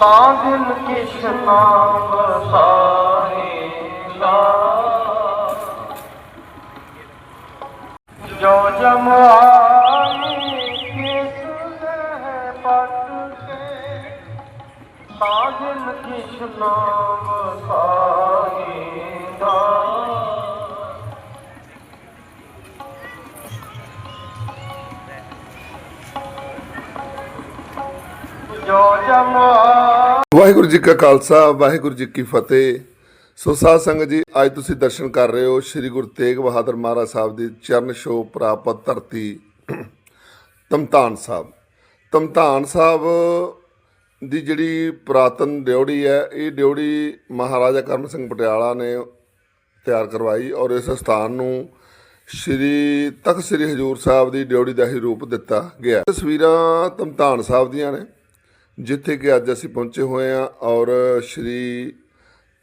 ਤਾਂ ਦਿਲ ਕਿਛ ਨਾਮ ਸਾਹਿਲਾ ਜੋ ਜਮ ਆਈ ਕਿਸ ਦੇ ਪਟ ਕੇ ਤਾਂ ਕਿਛ ਨਾਮ ਸਾਹਿਲਾ ਜੋ ਜਮ। ਵਾਹਿਗੁਰੂ ਜੀ ਕਾ ਖਾਲਸਾ, ਵਾਹਿਗੁਰੂ ਜੀ ਕੀ ਫਤਿਹ। ਸੋ ਸਾਧ ਸੰਗਤ ਜੀ, ਅੱਜ ਤੁਸੀਂ ਦਰਸ਼ਨ ਕਰ ਰਹੇ ਹੋ ਸ੍ਰੀ ਗੁਰੂ ਤੇਗ ਬਹਾਦਰ ਮਹਾਰਾਜ ਸਾਹਿਬ ਦੀ ਚਰਨ ਛੋਹ ਪ੍ਰਾਪਤ ਧਰਤੀ, ਤਮਤਾਨ ਸਾਹਿਬ। ਤਮਤਾਨ ਸਾਹਿਬ ਦੀ ਜਿਹੜੀ ਪ੍ਰਾਤਨ ਡਿਉੜੀ ਹੈ, ਇਹ ਡਿਉੜੀ ਮਹਾਰਾਜਾ ਕਰਮ ਸਿੰਘ ਪਟਿਆਲਾ ਨੇ ਤਿਆਰ ਕਰਵਾਈ ਔਰ ਇਸ ਸਥਾਨ ਨੂੰ ਸ਼੍ਰੀ, ਤਖਤ ਸ੍ਰੀ ਹਜੂਰ ਸਾਹਿਬ ਦੀ ਡਿਉੜੀ ਦਾ ਹੀ ਰੂਪ ਦਿੱਤਾ ਗਿਆ। ਤਸਵੀਰਾਂ ਤਮਤਾਨ ਸਾਹਿਬ ਦੀਆਂ ਨੇ। ਜਿੱਥੇ ਕਿ ਅੱਜ ਅਸੀਂ ਪਹੁੰਚੇ ਹੋਏ ਹਾਂ ਔਰ ਸ਼੍ਰੀ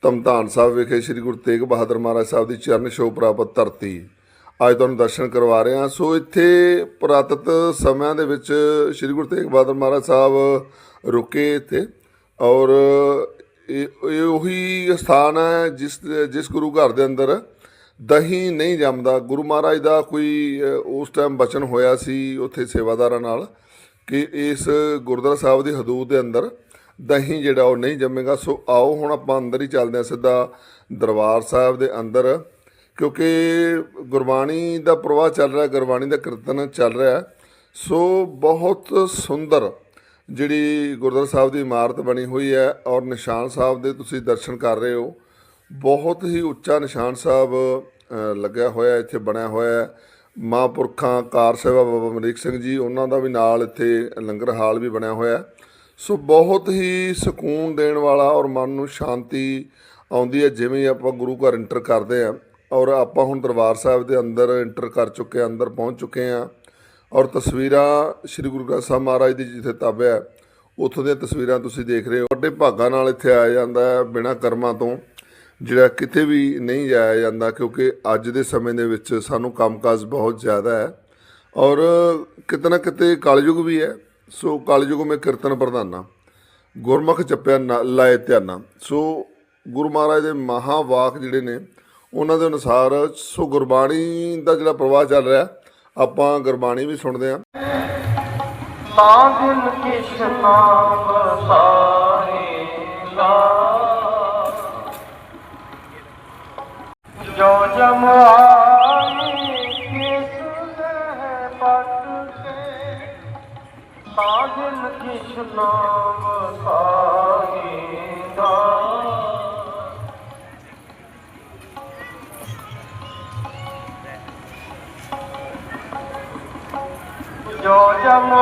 ਤਮਤਾਨ ਸਾਹਿਬ ਵਿਖੇ ਸ਼੍ਰੀ ਗੁਰੂ ਤੇਗ ਬਹਾਦਰ ਮਹਾਰਾਜ ਸਾਹਿਬ ਦੀ ਚਰਨ ਛੋਹ ਪ੍ਰਾਪਤ ਧਰਤੀ। ਅੱਜ ਤੁਹਾਨੂੰ ਦਰਸ਼ਨ ਕਰਵਾ ਰਹੇ ਹਾਂ। ਸੋ ਇੱਥੇ ਪੁਰਾਤਤ ਸਮਿਆਂ ਦੇ ਵਿੱਚ ਸ਼੍ਰੀ ਗੁਰੂ ਤੇਗ ਬਹਾਦਰ ਮਹਾਰਾਜ ਸਾਹਿਬ ਰੁਕੇ ਇੱਥੇ ਔਰ ਇਹ ਉਹੀ ਸਥਾਨ ਹੈ ਜਿਸ ਜਿਸ ਗੁਰੂ ਘਰ ਦੇ ਅੰਦਰ ਦਹੀਂ ਨਹੀਂ ਜੰਮਦਾ। ਗੁਰੂ ਮਹਾਰਾਜ ਦਾ ਕੋਈ, ਉਸ ਟਾਈਮ ਬਚਨ ਹੋਇਆ ਸੀ ਉੱਥੇ ਸੇਵਾਦਾਰਾਂ ਨਾਲ। ਕਿ ਇਸ ਗੁਰਦੁਆਰਾ ਸਾਹਿਬ ਦੀ ਹਦੂਦ ਦੇ ਅੰਦਰ ਦਹੀਂ ਜਿਹੜਾ ਉਹ ਨਹੀਂ ਜੰਮੇਗਾ। ਸੋ ਆਓ ਹੁਣ ਆਪਾਂ ਅੰਦਰ ਹੀ ਚੱਲਦੇ ਹਾਂ ਸਿੱਧਾ ਦਰਬਾਰ ਸਾਹਿਬ ਦੇ ਅੰਦਰ, ਕਿਉਂਕਿ ਗੁਰਬਾਣੀ ਦਾ ਪ੍ਰਵਾਹ ਚੱਲ ਰਿਹਾ, ਗੁਰਬਾਣੀ ਦਾ ਕੀਰਤਨ ਚੱਲ ਰਿਹਾ ਸੋ ਬਹੁਤ ਸੁੰਦਰ ਜਿਹੜੀ ਗੁਰਦੁਆਰਾ ਸਾਹਿਬ ਦੀ ਇਮਾਰਤ ਬਣੀ ਹੋਈ ਹੈ ਔਰ ਨਿਸ਼ਾਨ ਸਾਹਿਬ ਦੇ ਤੁਸੀਂ ਦਰਸ਼ਨ ਕਰ ਰਹੇ ਹੋ। ਬਹੁਤ ਹੀ ਉੱਚਾ ਨਿਸ਼ਾਨ ਸਾਹਿਬ ਲੱਗਿਆ ਹੋਇਆ, ਇੱਥੇ ਬਣਿਆ ਹੋਇਆ ਮਹਾਂਪੁਰਖਾਂ, ਕਾਰ ਸੇਵਾ ਬਾਬਾ ਅਮਰੀਕ ਸਿੰਘ ਜੀ, ਉਹਨਾਂ ਦਾ ਵੀ ਨਾਲ ਇੱਥੇ ਲੰਗਰ ਹਾਲ ਵੀ ਬਣਿਆ ਹੋਇਆ ਸੋ ਬਹੁਤ ਹੀ ਸਕੂਨ ਦੇਣ ਵਾਲਾ ਔਰ ਮਨ ਨੂੰ ਸ਼ਾਂਤੀ ਆਉਂਦੀ ਹੈ, ਜਿਵੇਂ ਆਪਾਂ ਗੁਰੂ ਘਰ ਇੰਟਰ ਕਰਦੇ ਹਾਂ। ਔਰ ਆਪਾਂ ਹੁਣ ਦਰਬਾਰ ਸਾਹਿਬ ਦੇ ਅੰਦਰ ਇੰਟਰ ਕਰ ਚੁੱਕੇ ਹਾਂ, ਅੰਦਰ ਪਹੁੰਚ ਚੁੱਕੇ ਹਾਂ। ਔਰ ਤਸਵੀਰਾਂ ਸ੍ਰੀ ਗੁਰੂ ਗ੍ਰੰਥ ਸਾਹਿਬ ਮਹਾਰਾਜ ਦੀ ਜਿੱਥੇ ਤਾਬਿਆ ਹੈ, ਉੱਥੋਂ ਦੀਆਂ ਤਸਵੀਰਾਂ ਤੁਸੀਂ ਦੇਖ ਰਹੇ ਹੋ। ਵੱਡੇ ਭਾਗਾਂ ਨਾਲ ਇੱਥੇ ਆਇਆ ਜਾਂਦਾ ਹੈ ਬਿਨਾਂ ਕਰਮਾਂ ਤੋਂ। ਜਿਹੜਾ ਕਿਤੇ ਵੀ ਨਹੀਂ ਜਾਇਆ ਜਾਂਦਾ, ਕਿਉਂਕਿ ਅੱਜ ਦੇ ਸਮੇਂ ਦੇ ਵਿੱਚ ਸਾਨੂੰ ਕੰਮਕਾਜ ਬਹੁਤ ਜ਼ਿਆਦਾ ਹੈ ਔਰ ਕਿਤੇ ਨਾ ਕਿਤੇ ਕਲਯੁਗ ਵੀ ਹੈ। ਸੋ ਕਲਯੁਗ ਮੈਂ ਕੀਰਤਨ ਪ੍ਰਧਾਨਾ, ਗੁਰਮੁਖ ਜਪਿਆ ਨਾ- ਲਾਏ ਧਿਆਨਾ। ਸੋ ਗੁਰੂ ਮਹਾਰਾਜ ਦੇ ਮਹਾ ਵਾਕ ਜਿਹੜੇ ਨੇ, ਉਹਨਾਂ ਦੇ ਅਨੁਸਾਰ ਸੋ ਗੁਰਬਾਣੀ ਦਾ ਜਿਹੜਾ ਪ੍ਰਵਾਹ ਚੱਲ ਰਿਹਾ, ਆਪਾਂ ਗੁਰਬਾਣੀ ਵੀ ਸੁਣਦੇ ਹਾਂ। ਤਾਂ ਦਿਲ ਨਾਮ ਸਾਹਿਲਾ ਜੋ ਜਮ ਆਈ ਕਿਸ ਦੇ ਪਟ ਕੇ ਤਾਂ ਦਿਲ ਕਿਛ ਨਾਮ ਸਾਹਿਲਾ ਜੋ ਜਮ